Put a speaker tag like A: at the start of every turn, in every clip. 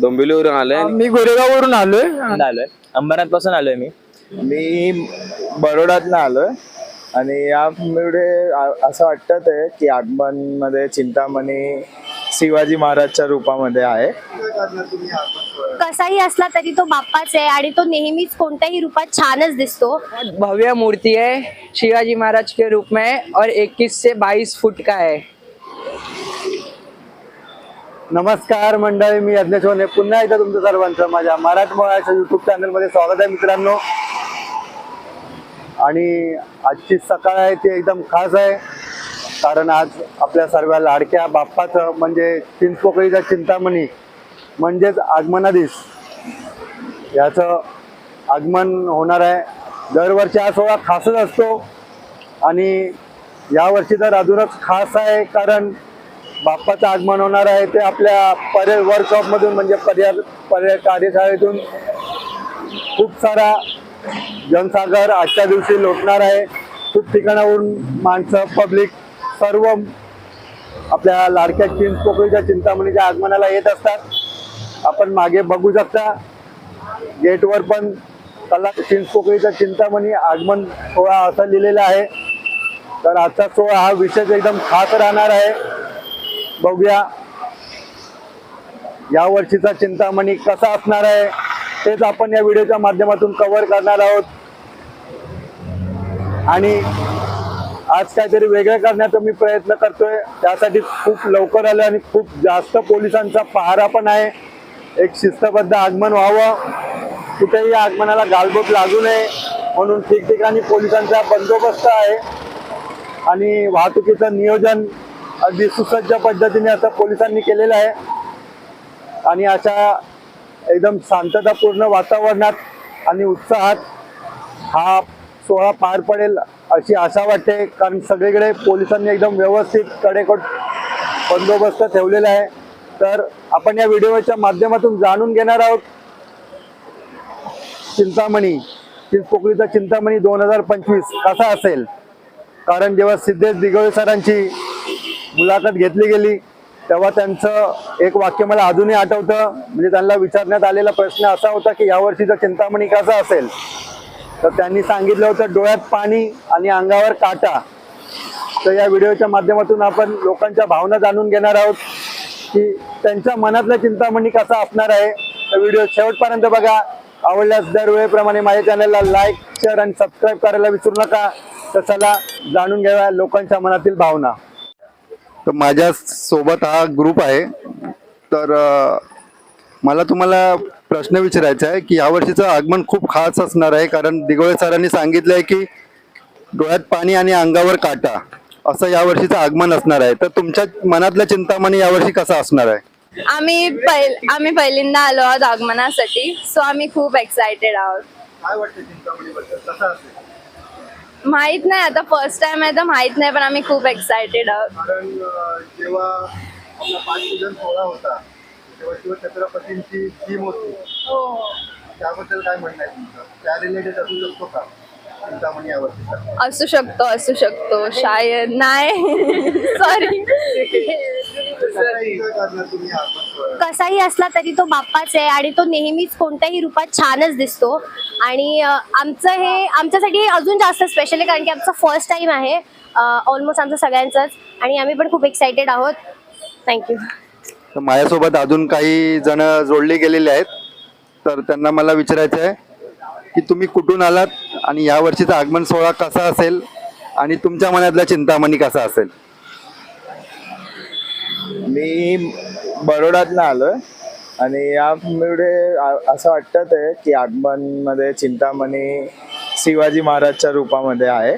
A: डोंबिवलीवरून आलोय.
B: मी गोरेगाववरून आलोय.
C: आलोय. अंबरनाथपासून आलोय मी.
D: मी बरोडातनं आलोय. आणि यामुळे असं वाटत आहे की आगमनमध्ये चिंतामणी शिवाजी महाराजच्या रूपामध्ये आहे.
E: कसाही असला तरी तो बाप्पाच आहे आणि तो नेहमीच कोणत्याही रूपात छानच दिसतो.
B: भव्य मूर्ति है शिवाजी महाराज के रूप में और 21 से 22 फुट का है.
F: नमस्कार मंडळी मी यज्ञेश वने पुन्हा एकदा तुमचं सर्वांचं माझ्या मराठमोळ्याच्या युट्यूब चॅनलमध्ये स्वागत आहे मित्रांनो. आणि आजची सकाळ आहे ती एकदम खास आहे कारण आज आपल्या सर्व लाडक्या बाप्पाचं म्हणजे चिंचपोकळीचा चिंतामणी म्हणजेच आगमनाधीस याचं आगमन होणार आहे. दरवर्षी हा सोहळा खासच असतो आणि यावर्षी तर अजूनच खास आहे कारण बाप्पाचं आगमन होणार आहे ते आपल्या पर्याय वर्कशॉपमधून म्हणजे पर्याय पर्याय कार्यशाळेतून खूप सारा जनसागर आजच्या दिवशी लोटणार आहे. खूप ठिकाणाहून माणसं पब्लिक सर्व आपल्या लाडक्या चिंचपोकळीच्या चिंतामणीच्या आगमनाला येत असतात. आपण मागे बघू शकता गेटवर पण कला चिंचपोकळीचा चिंतामणी आगमन सोहळा असं लिहिलेलं आहे. तर आजचा सोहळा हा विशेष एकदम खास राहणार आहे. बघूया. या वर्षीचा चिंतामणी कसा असणार आहे तेच आपण या व्हिडिओच्या माध्यमातून कव्हर करणार आहोत. आणि आज काहीतरी वेगळं करण्याचा मी प्रयत्न करतोय. त्यासाठी खूप लवकर आलो आणि खूप जास्त पोलिसांचा पहारा पण आहे. एक शिस्तबद्ध आगमन व्हावं. कुठेही आगमनाला गालबोट लागू नये. म्हणून ठिकठिकाणी पोलिसांचा बंदोबस्त आहे. आणि वाहतुकीचं नियोजन अगदी सुसज्ज पद्धतीने असं पोलिसांनी केलेलं आहे. आणि अशा एकदम शांततापूर्ण वातावरणात आणि उत्साहात हा सोहळा पार पडेल अशी आशा वाटते. कारण सगळीकडे पोलिसांनी एकदम व्यवस्थित कडेकोट बंदोबस्त ठेवलेला आहे. तर आपण या व्हिडिओच्या माध्यमातून जाणून घेणार आहोत. चिंतामणी पोकळीचा चिंतामणी दोन हजार पंचवीस कसा असेल? कारण जेव्हा सिद्धेश दिगोळे सरांची मुलाखत घेतली गेली. तेव्हा त्यांचं एक वाक्य मला अजूनही आठवतं. म्हणजे त्यांना विचारण्यात आलेला प्रश्न असा होता की यावर्षीचा चिंतामणी कसा असेल? तर त्यांनी सांगितलं होतं डोळ्यात पाणी आणि अंगावर काटा. तर या व्हिडिओच्या माध्यमातून आपण लोकांच्या भावना जाणून घेणार आहोत की त्यांच्या मनातला चिंतामणी कसा असणार आहे. तर व्हिडिओ शेवटपर्यंत बघा. आवडल्यास दरवेळेप्रमाणे माझ्या चॅनलला लाईक शेअर आणि सबस्क्राईब करायला विसरू नका. तर चला जाणून घ्याव्या लोकांच्या मनातील भावना. तर माझ्या सोबत हा ग्रुप आहे. तर मला तुम्हाला प्रश्न विचारायचा आहे की यावर्षीचं आगमन खूप खास असणार आहे. कारण दिगोळे सरांनी सांगितलं आहे की डोळ्यात पाणी आणि अंगावर काटा असं यावर्षीचं आगमन असणार आहे. तर तुमच्या मनातलं चिंतामणी यावर्षी कसा असणार आहे?
G: आम्ही पहिल आम्ही पहिल्यांदा आलो आहोत आगमनासाठी. सो आम्ही खूप एक्सायटेड आहोत.
F: काय वाटतं चिंतामणीबद्दल? कसं असेल?
G: माहीत नाही आता फर्स्ट टाइम आहे तर माहीत नाही पण आम्ही खूप एक्सायटेड आहोत.
F: कारण अ, जेव्हा आपला पाच पूजन सोहळा होता तेव्हा शिवछत्रपतींची थीम होती. त्याबद्दल काय म्हणणं आहे तुमचं? त्या रिलेटेड असू शकतो का? चिंतामणी यावर्षीचा?
G: असू शकतो असू शकतो. शायद नाही. सॉरी
F: कसं enjoy करणार तुम्ही हा आगमन सोहळा?
E: कसाही असला तरी तो बाप्पाच आहे आणि तो नेहमीच कोणत्याही रूपात छानच दिसतो. आणि आमचं हे आमच्यासाठी अजून जास्त स्पेशल आहे कारण की आमचा फर्स्ट टाइम आहे ऑलमोस्ट आमचं सगळ्यांचंच. आणि आम्ही पण खूप एक्सायटेड आहोत. थँक्यू
F: तर माझ्यासोबत अजून काही जण जोडले गेलेले आहेत. तर त्यांना मला विचारायचं आहे की तुम्ही कुठून आलात आणि या वर्षीचा आगमन सोहळा कसा असेल आणि तुमच्या मनातला चिंतामणी कसा असेल?
D: मी बरोडातनं आलोय. आणि यामुळे असं वाटत आहे की आगमनमध्ये चिंतामणी शिवाजी महाराजच्या रूपामध्ये आहे.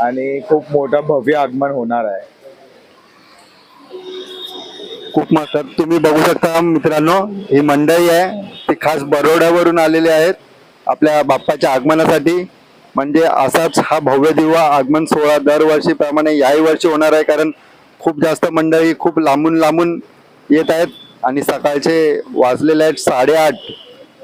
D: आणि खूप मोठं भव्य आगमन होणार आहे.
F: खूप मस्त. तुम्ही बघू शकता मित्रांनो ही मंडळी आहे. ती खास बरोड्यावरून आलेली आहेत. आपल्या बाप्पाच्या आगमनासाठी. म्हणजे असाच हा भव्य दिवा आगमन सोहळा दरवर्षीप्रमाणे याही वर्षी होणार आहे. कारण खूप जास्त मंडळी खूप लांबून लांबून येत आहेत आणि सकाळचे वाजलेले आहेत साडेआठ.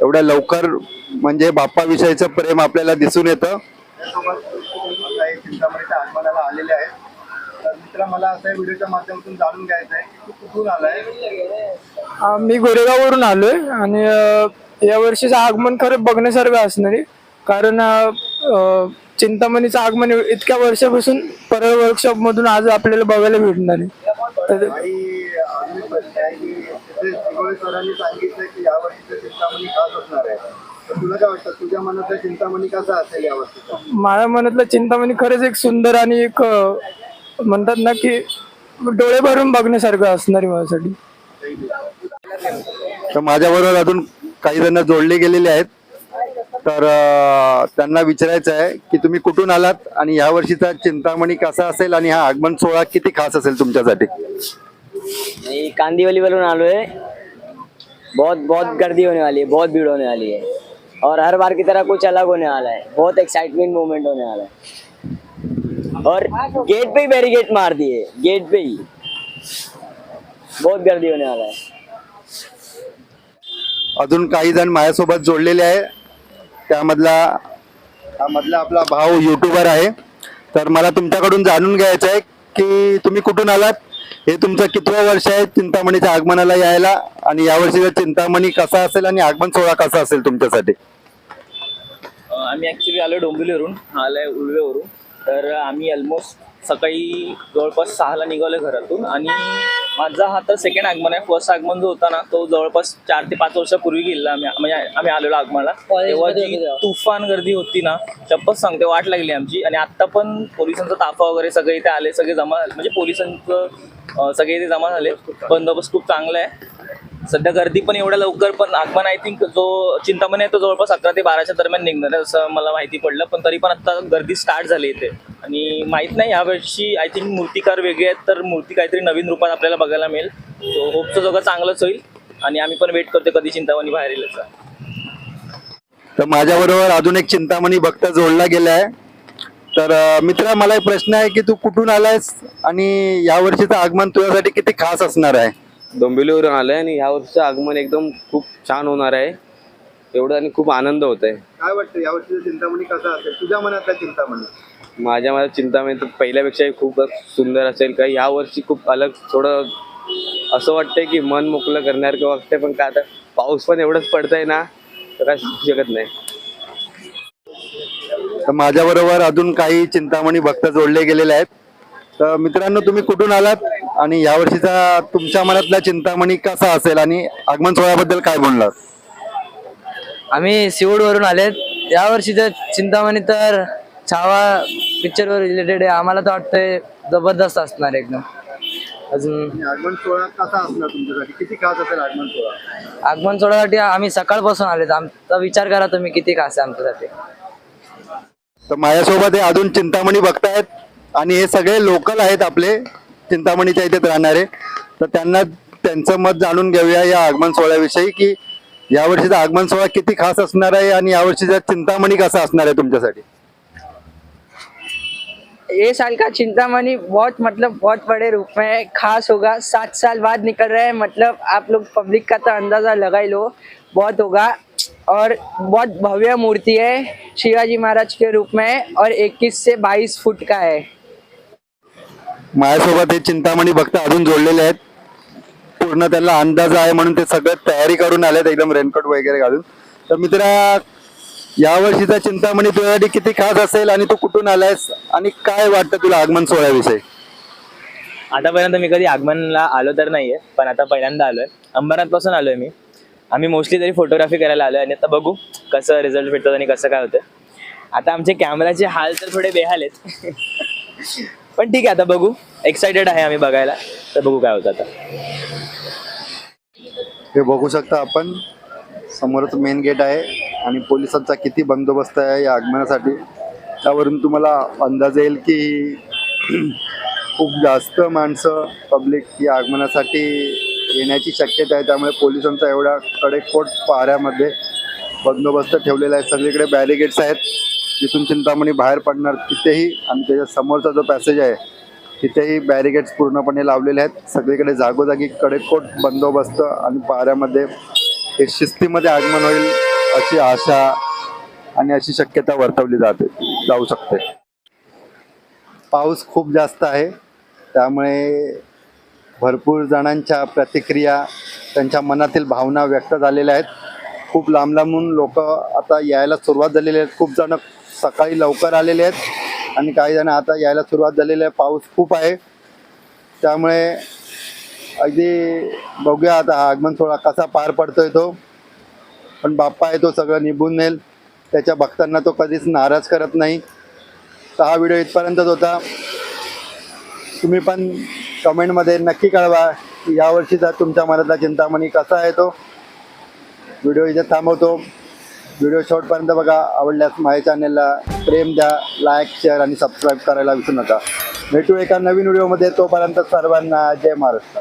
F: एवढ्या लवकर म्हणजे बाप्पाविषयीचं प्रेम आपल्याला दिसून येतं. आलेले आहेत मला असं व्हिडिओच्या माध्यमातून जाणून घ्यायचं आहे कुठून आलाय
A: मी गोरेगाववरून आलोय आणि यावर्षीचं या वर्षीचं आगमन खरं बघण्यासारखं असणार आहे. कारण चिंतामणीचं आगमन इतक्या वर्षापासून परळ वर्कशॉप मधून आज आपल्याला बघायला भेटणार आहे. तर
F: आणि अजून एक प्रश्न आहे की तिथे दिगोळे सरांनी सांगितलं की या वर्षीचं चिंतामणी खास असणार आहे? तर तुला काय वाटतं? तुझ्या मनातलं चिंतामणी कसा असेल या वर्षीचा
A: माझ्या मनातलं चिंतामणी खरंच एक सुंदर आणि एक अ, म्हणतात ना की डोळे भरून बघण्यासारखं असणार आहे माझ्यासाठी.
F: तर माझ्याबरोबर अजून काही जण जोडले गेलेले आहेत. तर त्यांना विचारायचं आहे की तुम्ही कुठून आलात आणि या वर्षीचा चिंतामणी कसा असेल आणि हा आगमन सोहळा किती खास असेल तुमच्यासाठी?
B: मैं कांदीवली वरून आलो है बहुत बहुत गर्दी होने वाली है बहुत भीड़ होने वाली है. और हर बार की तरह कुछ अलग होने वाला है. बहुत एक्साइटमेंट मोमेंट होने वाला है. और गेट पे ही बैरिकेड मार दिए. गेट पे ही. बहुत गर्दी होने वाला है.
F: अजून काही जण माझ्यासोबत जोडलेले आहे. त्यामधला त्यामधला आपला भाऊ युट्यूबर आहे. तर मला तुमच्याकडून जाणून घ्यायचं आहे की तुम्ही कुठून आलात? हे तुमचं कितवं वर्ष आहे चिंतामणीच्या आगमनाला यायला? आणि यावर्षीचा चिंतामणी कसा असेल आणि आगमन सोहळा कसा असेल तुमच्यासाठी?
C: आम्ही ऍक्च्युली आलो डोंबिवलीवरून. हा आलाय उलवेवरून तर आम्ही ऑलमोस्ट सकाळी जवळपास सहाला निघालोय घरातून. आणि माझा हा तर सेकंड आगमन आहे. फर्स्ट आगमन जो होता ना तो जवळपास चार ते पाच वर्षापूर्वी गेला आम्ही. म्हणजे आम्ही आलेलो आगमनाला. तेव्हा जी तुफान गर्दी होती ना शपथ सांगते वाट लागली आमची. आणि आता पण पोलिसांचा ताफा वगैरे सगळे इथे आले सगळे जमा झाले म्हणजे पोलिसांचं सगळे इथे जमा झाले. बंदोबस्त खूप चांगला आहे. सध्या गर्दी पण एवढ्या लवकर पण आगमन आय थिंक जो चिंतामणी आहे तो जवळपास अकरा ते बाराच्या दरम्यान निघणार आहे असं मला माहिती पडलं. पण तरी पण आता गर्दी स्टार्ट झाली इथे. आणि माहीत नाही यावर्षी आय थिंक मूर्तिकार वेगळे आहेत तर मूर्ती काहीतरी नवीन रूपात आपल्याला बघायला मिळेल. सो होपचं सगळं चांगलंच होईल. आणि आम्ही पण वेट करतो कधी चिंतामणी बाहेर येईल याचा.
F: तर माझ्याबरोबर अजून एक चिंतामणी भक्त जोडला गेला आहे तर मित्र मला एक प्रश्न आहे की तू कुठून आलायस आणि यावर्षीचं आगमन तुझ्यासाठी किती खास असणार आहे?
H: डोंबिवलीवरून आलोय आणि ह्या वर्षीचं आगमन एकदम खूप छान होणार आहे. एवढं आणि खूप आनंद होत आहे
F: काय वाटतं यावर्षीचं चिंतामणी कसा असेल? तुझ्या मनातला चिंतामणी?
H: माझ्या मला चिंतामणी तर पहिल्यापेक्षाही खूप सुंदर असेल का ह्या वर्षी खूप अलग थोडं असं वाटतंय की मन मोकळं करण्यासारखं वाटतंय पण काय आता पाऊस पण एवढंच पडतंय ना तर काय शकत नाही.
F: तर माझ्याबरोबर अजून काही चिंतामणी भक्त जोडले गेलेले आहेत. तर मित्रांनो तुम्ही कुठून आलात? आणि यावर्षीचा तुमच्या मनातला चिंतामणी कसा असेल आणि आगमन सोहळ्याबद्दल काय बोललात?
B: आम्ही सिवूडवरून आलेत या वर्षीचं चिंतामणी तर छावा पिक्चरवर रिलेटेड आहे. आम्हाला तर वाटतंय जबरदस्त असणार एकदम. अजून
F: आगमन सोहळा कसा असणार तुमच्यासाठी? किती खास असेल आगमन सोहळा?
B: आगमन सोहळ्यासाठी आम्ही सकाळपासून आलेत. आमचा विचार करा तुम्ही किती खास आहे आमच्यासाठी.
F: तर माझ्यासोबत हे अजून चिंतामणी आहेत आणि हे सगळे लोकल आहेत आपले. चिंतामणीच्या इथे राहणारे तर त्यांना त्यांचं मत जाणून घेऊया या आगमन सोहळ्याविषयी की यावर्षीचा आगमन सोहळा किती खास असणार आहे आणि यावर्षीचा चिंतामणी कसा असणार आहे तुमच्यासाठी?
B: ये साल का चिंतामणि बहुत मतलब बहुत बड़े रूप में खास होगा। सात साल बाद निकल रहे हैं मतलब आप लोग पब्लिक का तो अंदाजा लगा ही लो। बहुत होगा और बहुत भव्य मूर्ति है शिवाजी महाराज के रूप में और 21 से 22 फुट का है।
F: माझ्यासोबत हे चिंतामणी भक्त अजून जोडलेले आहेत. पूर्ण त्यांना अंदाज आहे म्हणून ते सगळं तयारी करून आलेत एकदम रेनकोट वगैरे घालून. तर मित्रा यावर्षीचा चिंतामणी तुझ्यासाठी किती खास असेल आणि तू कुठून आलायस आणि काय वाटतं तुला आगमन सोहळ्याविषयी?
C: आतापर्यंत मी कधी आगमनला आलो तर नाहीये पण आता पहिल्यांदा आलोय. अंबरनाथपासून आलोय मी. आम्ही मोस्टली तरी फोटोग्राफी करायला आलोय आणि आता बघू कसं रिझल्ट भेटतो आणि कसं काय होतं आता आमचे कॅमेराचे हाल तर थोडे बेहाल आहेत. पण ठीक आहे आता बघू. एक्साइटेड आहे आम्ही बघायला. तर बघू काय होतं आता.
F: हे बघू शकता आपण. समोरच मेन गेट आहे आणि पोलिसांचा किती बंदोबस्त आहे या आगमनासाठी. त्यावरून तुम्हाला अंदाज येईल की खूप जास्त माणसं पब्लिक या आगमनासाठी येण्याची शक्यता आहे. त्यामुळे पोलिसांचा एवढा कडेकोट पाऱ्यामध्ये बंदोबस्त ठेवलेला आहे. सगळीकडे बॅरिगेड्स आहेत. जिथून चिंतामणी बाहेर पडणार तिथेही आणि त्याच्या समोरचा जो पॅसेज आहे तिथेही बॅरिगेड्स पूर्णपणे लावलेले आहेत. सगळीकडे जागोजागी कडेकोट बंदोबस्त आणि पाऱ्यामध्ये हे शिस्तीमध्ये आगमन होईल अशी आशा आणि अशी शक्यता वर्तवली जाते जाऊ शकते. पाऊस खूप जास्त आहे. त्यामुळे भरपूर जणांच्या प्रतिक्रिया त्यांच्या मनातील भावना व्यक्त झालेल्या आहेत. खूप लांब लांबून लोक आता यायला सुरुवात झालेली आहेत. खूप जण सकाळी लवकर आलेले आहेत आणि काही जण आता यायला सुरुवात झालेली आहे. पाऊस खूप आहे. त्यामुळे अगदी बघूया आता हा आगमन सोहळा कसा पार पडतोय तो. पण बाप्पा आहे तो सगळं निभून नेल. त्याच्या भक्तांना तो कधीच नाराज करत नाही. तर हा व्हिडिओ इथपर्यंतच होता. तुम्ही पण कमेंटमध्ये नक्की कळवा. की यावर्षीचा तुमच्या मनातला चिंतामणी कसा आहे तो? व्हिडिओ इथे थांबवतो. व्हिडिओ शॉर्टपर्यंत बघा आवडल्यास माझ्या चॅनेलला प्रेम द्या लाईक शेअर आणि सबस्क्राईब करायला विसरू नका. भेटू एका नवीन व्हिडिओमध्ये. तोपर्यंत सर्वांना जय महाराष्ट्र.